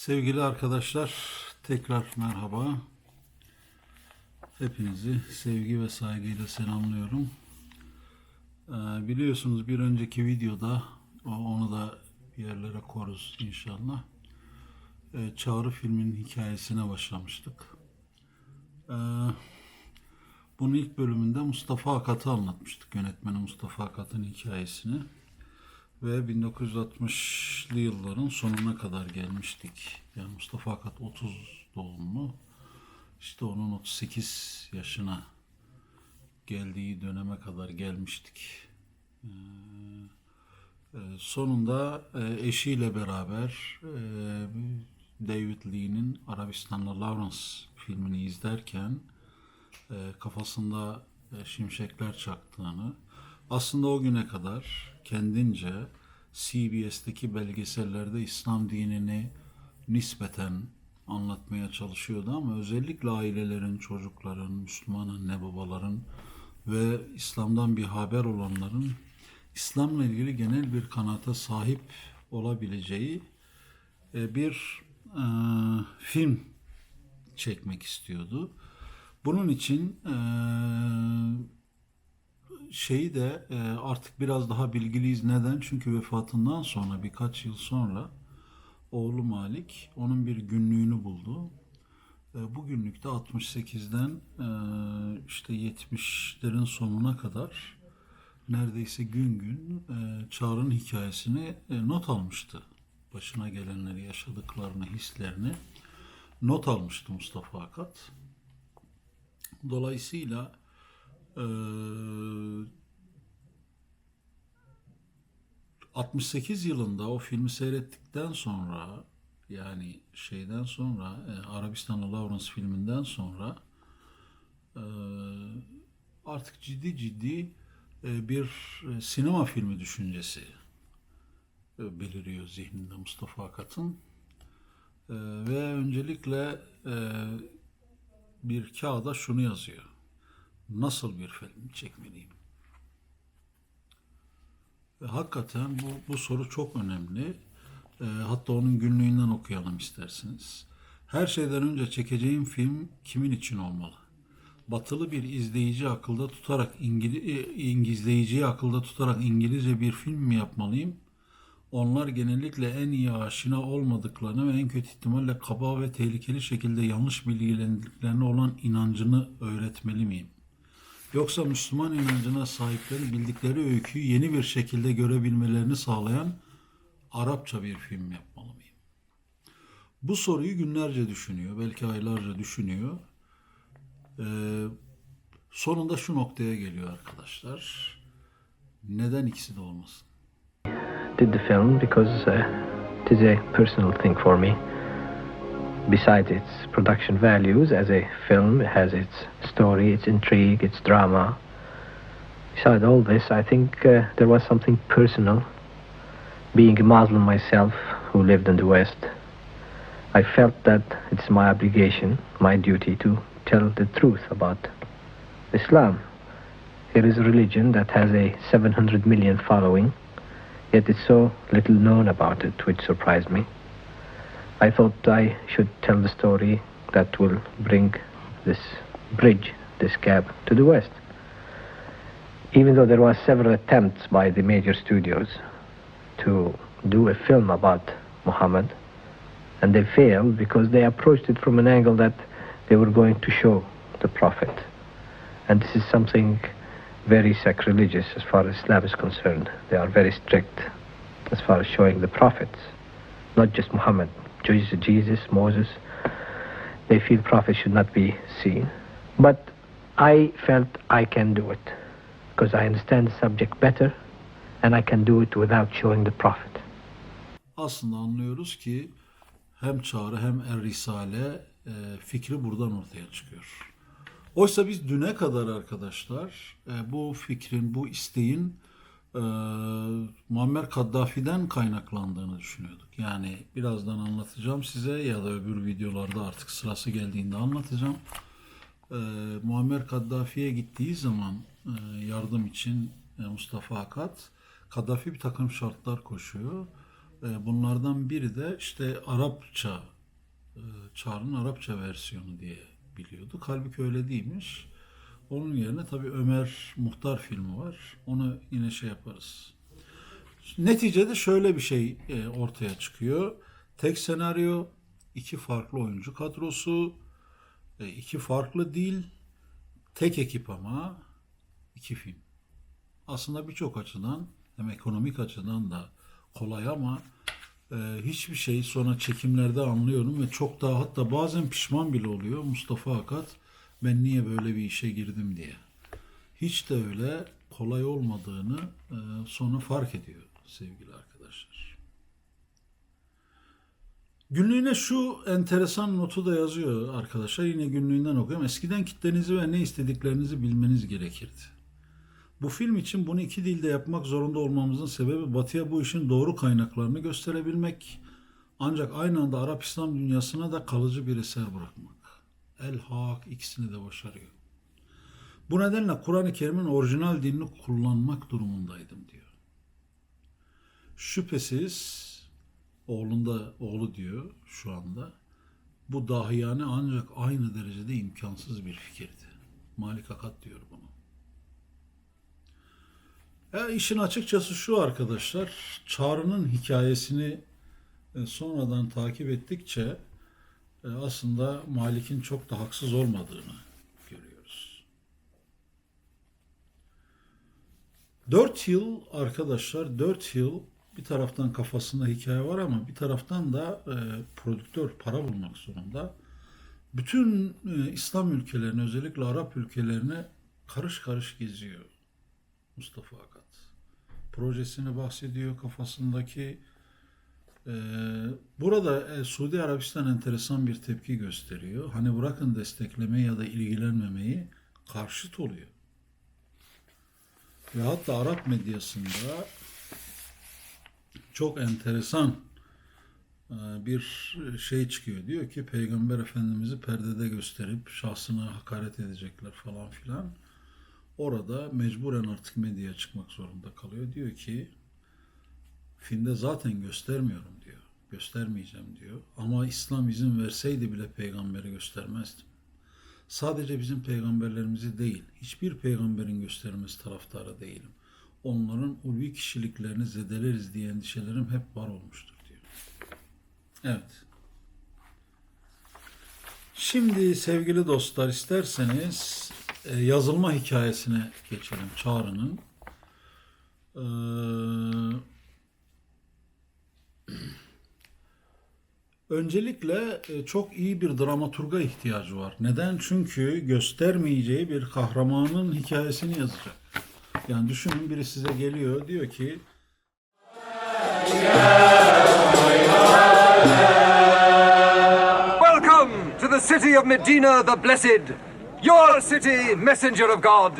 Sevgili arkadaşlar, tekrar merhaba. Hepinizi sevgi ve saygıyla selamlıyorum. Ee, biliyorsunuz bir önceki videoda, onu da bir yerlere koruz inşallah. Ee, Çağrı filminin hikayesine başlamıştık. Ee, bunun ilk bölümünde Mustafa Akat'ı anlatmıştık. Yönetmeni Mustafa Akat'ın hikayesini. Ve 1960'lı yılların sonuna kadar gelmiştik. Yani Mustafa Akat 30 doğumlu. İşte onun 38 yaşına geldiği döneme kadar gelmiştik. Ee, e, sonunda e, eşiyle beraber e, David Lee'nin Arabistan'la Lawrence filmini izlerken kafasında şimşekler çaktığını, aslında o güne kadar kendince CBS'teki belgesellerde İslam dinini nispeten anlatmaya çalışıyordu ama özellikle ailelerin, çocukların, Müslüman anne babaların ve İslam'dan bir haber olanların İslam'la ilgili genel bir kanata sahip olabileceği e, bir e, film çekmek istiyordu. Bunun için e, şeyi de e, artık biraz daha bilgiliyiz. Neden? Çünkü vefatından sonra birkaç yıl sonra oğlu Malik onun bir günlüğünü buldu. E, bu günlükte 68'den e, işte 70'lerin sonuna kadar neredeyse gün gün e, Çağrı'nın hikayesini e, not almıştı. Başına gelenleri, yaşadıklarını, hislerini not almıştı Mustafa Akat. Dolayısıyla 68 yılında o filmi seyrettikten sonra yani şeyden sonra e, Arabistanlı Lawrence filminden sonra e, artık ciddi ciddi e, bir sinema filmi düşüncesi beliriyor zihninde Mustafa Akat'ın. Ve öncelikle bir kağıda şunu yazıyor. Nasıl bir film çekmeliyim? Ve hakikaten bu, bu soru çok önemli. Ee, hatta onun günlüğünden okuyalım isterseniz. Her şeyden önce çekeceğim film kimin için olmalı? Batılı bir izleyici akılda tutarak İngili, e, İngilizleyiciyi akılda tutarak İngilizce bir film mi yapmalıyım? Onlar genellikle en iyi aşina olmadıklarını ve en kötü ihtimalle kaba ve tehlikeli şekilde yanlış bilgilendiklerine olan inancını öğretmeli miyim? Yoksa Müslüman inancına sahiplerin bildikleri öyküyü yeni bir şekilde görebilmelerini sağlayan Arapça bir film yapmalı mıyım? Bu soruyu günlerce düşünüyor, belki aylarca düşünüyor. Ee, sonunda şu noktaya geliyor arkadaşlar. Neden ikisi de olmasın? did the film because uh, it is a personal thing for me. Besides its production values as a film, it has its story, its intrigue, its drama. Besides all this, I think uh, there was something personal. Being a Muslim myself who lived in the West, I felt that it's my obligation, my duty to tell the truth about Islam. It is a religion that has a 700 million following yet it's so little known about it, which surprised me. I thought I should tell the story that will bring this bridge, this gap to the West. Even though there were several attempts by the major studios to do a film about Muhammad, and they failed because they approached it from an angle that they were going to show the Prophet. And this is something very sacrilegious as far as Islam is concerned. They are very strict as far as showing the prophets, not just Muhammad, Jesus, Moses. They feel prophets should not be seen. But I felt I can do it because I understand the subject better and I can do it without showing the prophet. Aslında anlıyoruz ki hem Çağrı hem Er Risale e, fikri buradan ortaya çıkıyor. Oysa biz düne kadar arkadaşlar e, bu fikrin, bu isteğin e, Muammer Kaddafi'den kaynaklandığını düşünüyorduk. Yani birazdan anlatacağım size ya da öbür videolarda artık sırası geldiğinde anlatacağım. E, Muammer Kaddafi'ye gittiği zaman e, yardım için e, Mustafa Akat, Kaddafi bir takım şartlar koşuyor. E, bunlardan biri de işte Arapça, e, Çağrı'nın Arapça versiyonu diye biliyorduk. Halbuki öyle değilmiş. Onun yerine tabii Ömer Muhtar filmi var. Onu yine şey yaparız. Neticede şöyle bir şey e, ortaya çıkıyor. Tek senaryo, iki farklı oyuncu kadrosu, e, iki farklı dil, tek ekip ama iki film. Aslında birçok açıdan hem ekonomik açıdan da kolay ama e, hiçbir şey sonra çekimlerde anlıyorum ve çok daha hatta bazen pişman bile oluyor Mustafa Akat ben niye böyle bir işe girdim diye. Hiç de öyle kolay olmadığını e, sonra fark ediyor sevgili arkadaşlar. Günlüğüne şu enteresan notu da yazıyor arkadaşlar. Yine günlüğünden okuyorum. Eskiden kitlenizi ve ne istediklerinizi bilmeniz gerekirdi. Bu film için bunu iki dilde yapmak zorunda olmamızın sebebi Batı'ya bu işin doğru kaynaklarını gösterebilmek. Ancak aynı anda Arap İslam dünyasına da kalıcı bir eser bırakmak. El Hak ikisini de başarıyor. Bu nedenle Kur'an-ı Kerim'in orijinal dilini kullanmak durumundaydım diyor. Şüphesiz oğlunda oğlu diyor şu anda. Bu dahiyane ancak aynı derecede imkansız bir fikirdi. Malik Akat diyor bunu. Ya işin açıkçası şu arkadaşlar, Çağrı'nın hikayesini e, sonradan takip ettikçe e, aslında Malik'in çok da haksız olmadığını görüyoruz. Dört yıl arkadaşlar, dört yıl bir taraftan kafasında hikaye var ama bir taraftan da e, prodüktör para bulmak zorunda. Bütün e, İslam ülkelerini özellikle Arap ülkelerini karış karış geziyor Mustafa Akat. Projesini bahsediyor kafasındaki. E, burada e, Suudi Arabistan enteresan bir tepki gösteriyor. Hani bırakın desteklemeyi ya da ilgilenmemeyi karşıt oluyor. Ve hatta Arap medyasında çok enteresan e, bir şey çıkıyor. Diyor ki Peygamber Efendimiz'i perdede gösterip şahsına hakaret edecekler falan filan. Orada mecburen artık medyaya çıkmak zorunda kalıyor. Diyor ki filmde zaten göstermiyorum diyor. Göstermeyeceğim diyor. Ama İslam izin verseydi bile peygamberi göstermezdim. Sadece bizim peygamberlerimizi değil, hiçbir peygamberin göstermesi taraftarı değilim. Onların ulvi kişiliklerini zedeleriz diye endişelerim hep var olmuştur diyor. Evet. Şimdi sevgili dostlar isterseniz e, yazılma hikayesine geçelim Çağrı'nın. Ee, öncelikle e, çok iyi bir dramaturga ihtiyacı var. Neden? Çünkü göstermeyeceği bir kahramanın hikayesini yazacak. Yani düşünün biri size geliyor diyor ki Welcome to the city of Medina the Blessed, your city, messenger of God.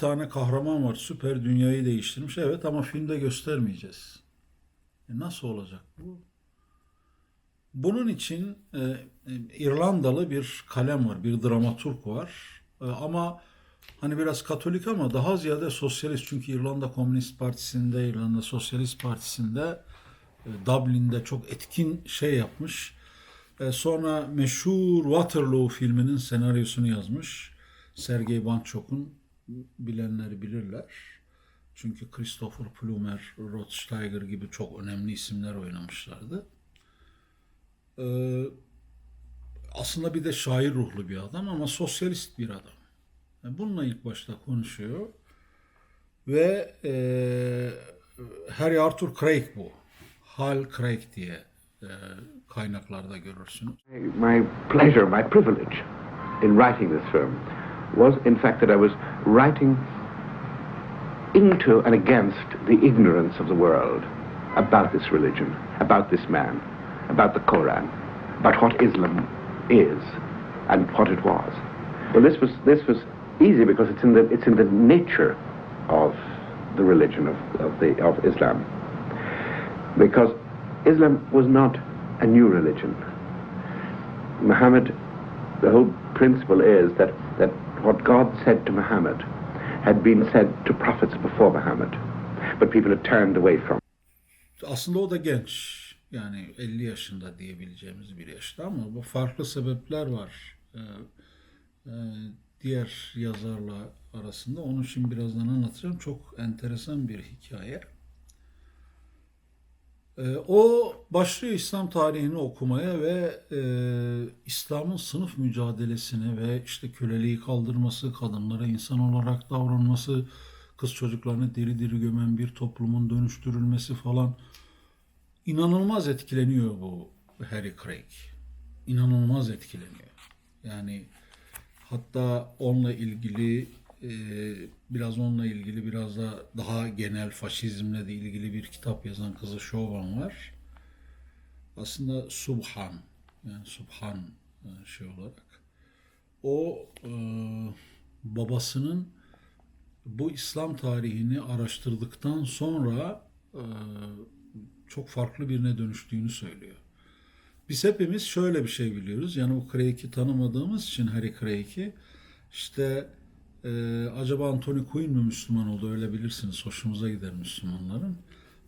Tane kahraman var süper dünyayı değiştirmiş. Evet ama filmde göstermeyeceğiz. E nasıl olacak bu? Bunun için e, e, İrlandalı bir kalem var, bir dramaturg var. E, ama hani biraz Katolik ama daha ziyade sosyalist. Çünkü İrlanda Komünist Partisi'nde, İrlanda Sosyalist Partisi'nde, e, Dublin'de çok etkin şey yapmış. E, sonra meşhur Waterloo filminin senaryosunu yazmış. Sergey Banchok'un bilenleri bilirler. Çünkü Christopher Plummer, Rod Steiger gibi çok önemli isimler oynamışlardı. Ee, aslında bir de şair ruhlu bir adam ama sosyalist bir adam. Yani bununla ilk başta konuşuyor. Ve e, Harry Arthur Craig bu. Hal Craig diye e, kaynaklarda görürsünüz. My pleasure, my privilege in writing this film was, in fact, that I was writing into and against the ignorance of the world about this religion, about this man, about the Koran, about what Islam is and what it was. Well, this was this was easy because it's in the it's in the nature of the religion of, of the of Islam. Because Islam was not a new religion. Muhammad, the whole principle is that, that what God said to Muhammad had been said to prophets before Muhammad, but people had turned away from Aslında o da genç. Yani 50 yaşında diyebileceğimiz bir yaşta ama bu farklı sebepler var. Ee, e, diğer yazarla arasında. Onu şimdi birazdan anlatacağım. Çok enteresan bir hikaye. Ee, o başlıyor İslam tarihini okumaya ve e, İslam'ın sınıf mücadelesini ve işte köleliği kaldırması, kadınlara insan olarak davranması, kız çocuklarını diri diri gömen bir toplumun dönüştürülmesi falan inanılmaz etkileniyor bu Harry Craig. İnanılmaz etkileniyor. Yani hatta onunla ilgili e, biraz onunla ilgili biraz da daha genel faşizmle de ilgili bir kitap yazan kızı Şovan var. Aslında Subhan yani Subhan e, şey olarak o e, babasının bu İslam tarihini araştırdıktan sonra e, çok farklı birine dönüştüğünü söylüyor. Biz hepimiz şöyle bir şey biliyoruz. Yani bu Craig'i tanımadığımız için Harry Craig'i işte e, acaba Anthony Quinn mi Müslüman oldu öyle bilirsiniz. Hoşumuza gider Müslümanların.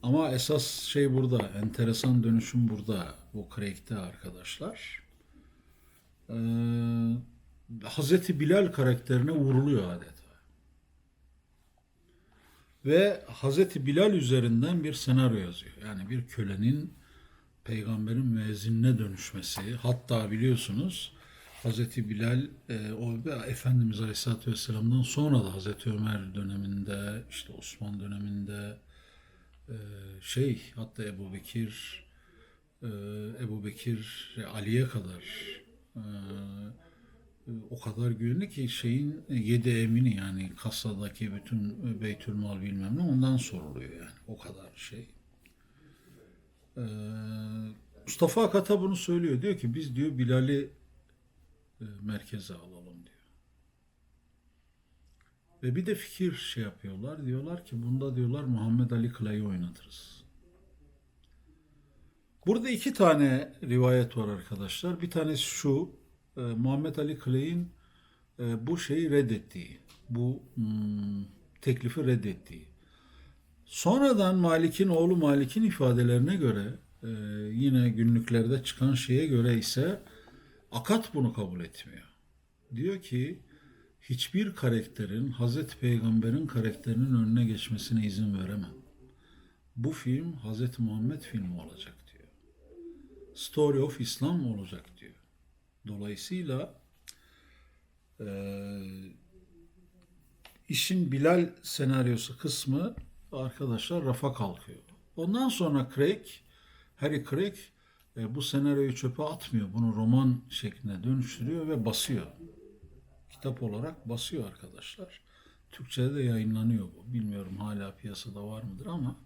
Ama esas şey burada. Enteresan dönüşüm burada. Bu Craig'te arkadaşlar. E, Hazreti Bilal karakterine vuruluyor adeta. Ve Hazreti Bilal üzerinden bir senaryo yazıyor. Yani bir kölenin peygamberin müezzinine dönüşmesi. Hatta biliyorsunuz Hazreti Bilal e, o Efendimiz Aleyhisselatü Vesselam'dan sonra da Hazreti Ömer döneminde işte Osman döneminde e, şey hatta Ebu Bekir e, Ebu Bekir e, Ali'ye kadar e, o kadar güvenli ki şeyin yedi emini yani kasadaki bütün beytülmal bilmem ne ondan soruluyor yani o kadar şey. Ee, Mustafa Akata bunu söylüyor. Diyor ki biz diyor Bilal'i e, merkeze alalım diyor. Ve bir de fikir şey yapıyorlar. Diyorlar ki bunda diyorlar Muhammed Ali Clay'ı oynatırız. Burada iki tane rivayet var arkadaşlar. Bir tanesi şu. e, Muhammed Ali Clay'in e, bu şeyi reddettiği. Bu hmm, teklifi reddettiği. Sonradan Malik'in oğlu Malik'in ifadelerine göre e, yine günlüklerde çıkan şeye göre ise Akat bunu kabul etmiyor. Diyor ki hiçbir karakterin Hazreti Peygamber'in karakterinin önüne geçmesine izin veremem. Bu film Hazreti Muhammed filmi olacak diyor. Story of Islam olacak diyor. Dolayısıyla eee işin Bilal senaryosu kısmı arkadaşlar rafa kalkıyor. Ondan sonra Craig, Harry Craig e, bu senaryoyu çöpe atmıyor. Bunu roman şekline dönüştürüyor ve basıyor. Kitap olarak basıyor arkadaşlar. Türkçe'de de yayınlanıyor bu. Bilmiyorum hala piyasada var mıdır ama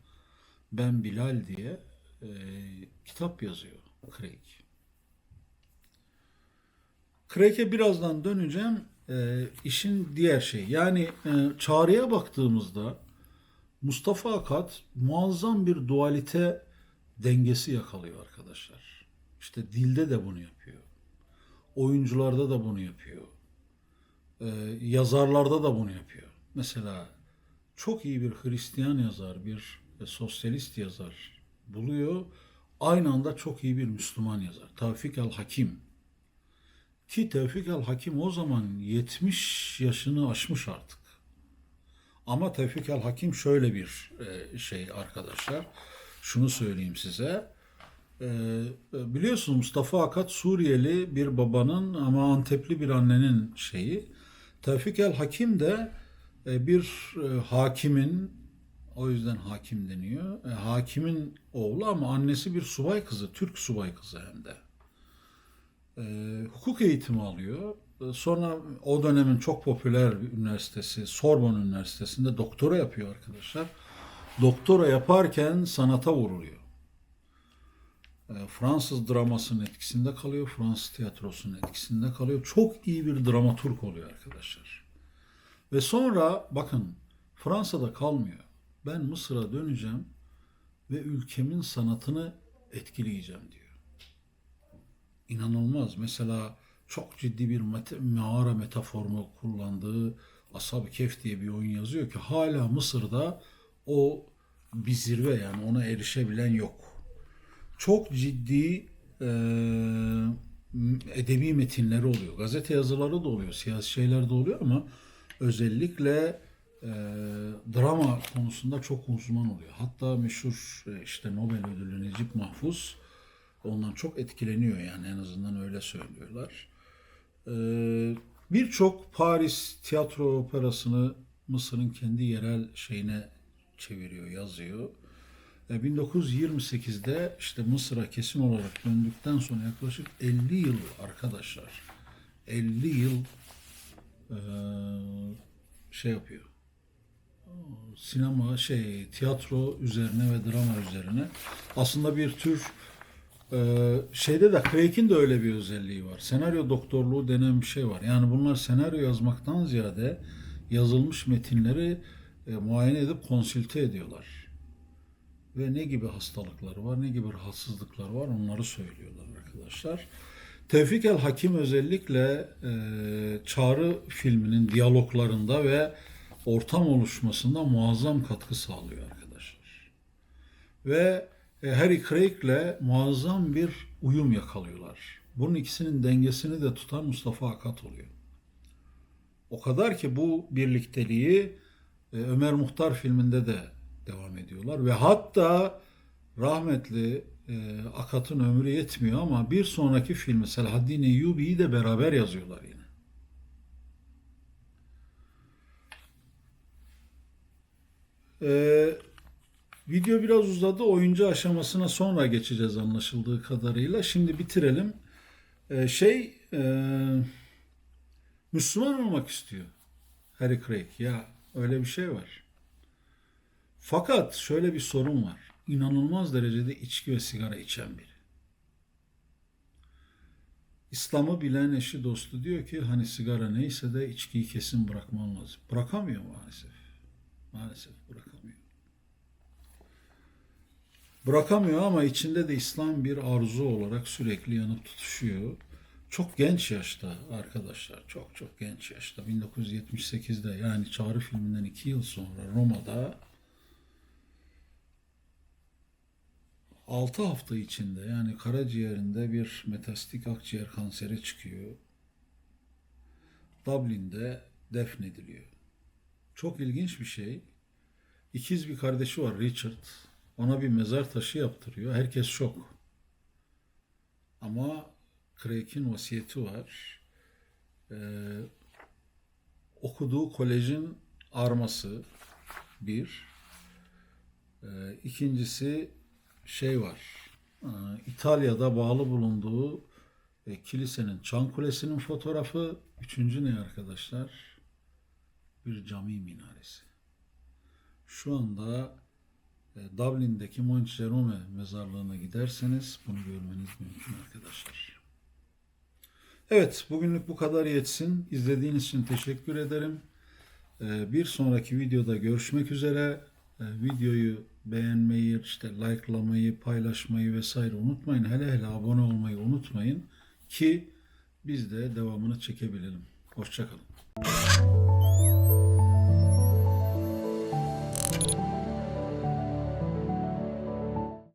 Ben Bilal diye e, kitap yazıyor Craig. Craig'e birazdan döneceğim. E, işin diğer şey. Yani e, çağrıya baktığımızda Mustafa Akat muazzam bir dualite dengesi yakalıyor arkadaşlar. İşte dilde de bunu yapıyor. Oyuncularda da bunu yapıyor. Ee, yazarlarda da bunu yapıyor. Mesela çok iyi bir Hristiyan yazar, bir sosyalist yazar buluyor. Aynı anda çok iyi bir Müslüman yazar. Tevfik el-Hakim. Ki Tevfik el-Hakim o zaman 70 yaşını aşmış artık. Ama Tevfik el Hakim şöyle bir e, şey arkadaşlar. Şunu söyleyeyim size. E, biliyorsunuz Mustafa Akat Suriyeli bir babanın ama Antepli bir annenin şeyi. Tevfik el Hakim de e, bir e, hakimin o yüzden hakim deniyor. E, hakimin oğlu ama annesi bir subay kızı, Türk subay kızı hem de. Hukuk eğitimi alıyor. Sonra o dönemin çok popüler bir üniversitesi, Sorbonne Üniversitesi'nde doktora yapıyor arkadaşlar. Doktora yaparken sanata vuruluyor. E, Fransız dramasının etkisinde kalıyor, Fransız tiyatrosunun etkisinde kalıyor. Çok iyi bir dramaturg oluyor arkadaşlar. Ve sonra bakın Fransa'da kalmıyor. Ben Mısır'a döneceğim ve ülkemin sanatını etkileyeceğim diyor. İnanılmaz. Mesela çok ciddi bir mağara metaforunu kullandığı Ashab-ı Kehf diye bir oyun yazıyor ki hala Mısır'da o bir zirve yani ona erişebilen yok. Çok ciddi e, edebi metinleri oluyor. Gazete yazıları da oluyor, siyasi şeyler de oluyor ama özellikle e, drama konusunda çok uzman oluyor. Hatta meşhur e, işte Nobel ödüllü Necip Mahfuz ondan çok etkileniyor yani en azından öyle söylüyorlar. E, Birçok Paris tiyatro operasını Mısır'ın kendi yerel şeyine çeviriyor, yazıyor. E, 1928'de işte Mısır'a kesin olarak döndükten sonra yaklaşık 50 yıl arkadaşlar 50 yıl e, şey yapıyor. Sinema şey tiyatro üzerine ve drama üzerine aslında bir tür e, şeyde de Craig'in de öyle bir özelliği var. Senaryo doktorluğu denen bir şey var. Yani bunlar senaryo yazmaktan ziyade yazılmış metinleri e, muayene edip konsülte ediyorlar ve ne gibi hastalıkları var, ne gibi rahatsızlıklar var onları söylüyorlar arkadaşlar. Tevfik el Hakim özellikle e, Çağrı filminin diyaloglarında ve ortam oluşmasında muazzam katkı sağlıyor arkadaşlar. Ve e, Harry Craig'le muazzam bir uyum yakalıyorlar. Bunun ikisinin dengesini de tutan Mustafa Akat oluyor. O kadar ki bu birlikteliği Ömer Muhtar filminde de devam ediyorlar ve hatta rahmetli e, Akat'ın ömrü yetmiyor ama bir sonraki filmi Selahaddin Eyyubi'yi de beraber yazıyorlar yine. E, video biraz uzadı. Oyuncu aşamasına sonra geçeceğiz anlaşıldığı kadarıyla. Şimdi bitirelim. E, şey e, Müslüman olmak istiyor Harry Craig. Ya öyle bir şey var. Fakat şöyle bir sorun var. İnanılmaz derecede içki ve sigara içen biri. İslam'ı bilen eşi dostu diyor ki hani sigara neyse de içkiyi kesin bırakman lazım. Bırakamıyor maalesef. Maalesef bırakamıyor. Bırakamıyor ama içinde de İslam bir arzu olarak sürekli yanıp tutuşuyor. Çok genç yaşta arkadaşlar, çok çok genç yaşta 1978'de yani Çağrı filminden iki yıl sonra Roma'da 6 hafta içinde yani karaciğerinde bir metastik akciğer kanseri çıkıyor. Dublin'de defnediliyor. Çok ilginç bir şey. İkiz bir kardeşi var Richard. Ona bir mezar taşı yaptırıyor. Herkes şok. Ama Craig'in vasiyeti var. Ee, okuduğu kolejin arması bir. Ee, ikincisi şey var. Ee, İtalya'da bağlı bulunduğu e, kilisenin çan kulesinin fotoğrafı. Üçüncü ne arkadaşlar? Bir cami minaresi. Şu anda e, Dublin'deki Montjerome mezarlığına giderseniz bunu görmeniz mümkün arkadaşlar. Evet, bugünlük bu kadar yetsin. İzlediğiniz için teşekkür ederim. Ee, Bir sonraki videoda görüşmek üzere. Ee, Videoyu beğenmeyi, işte likelamayı, paylaşmayı vesaire unutmayın. Hele hele abone olmayı unutmayın ki biz de devamını çekebilelim. Hoşçakalın.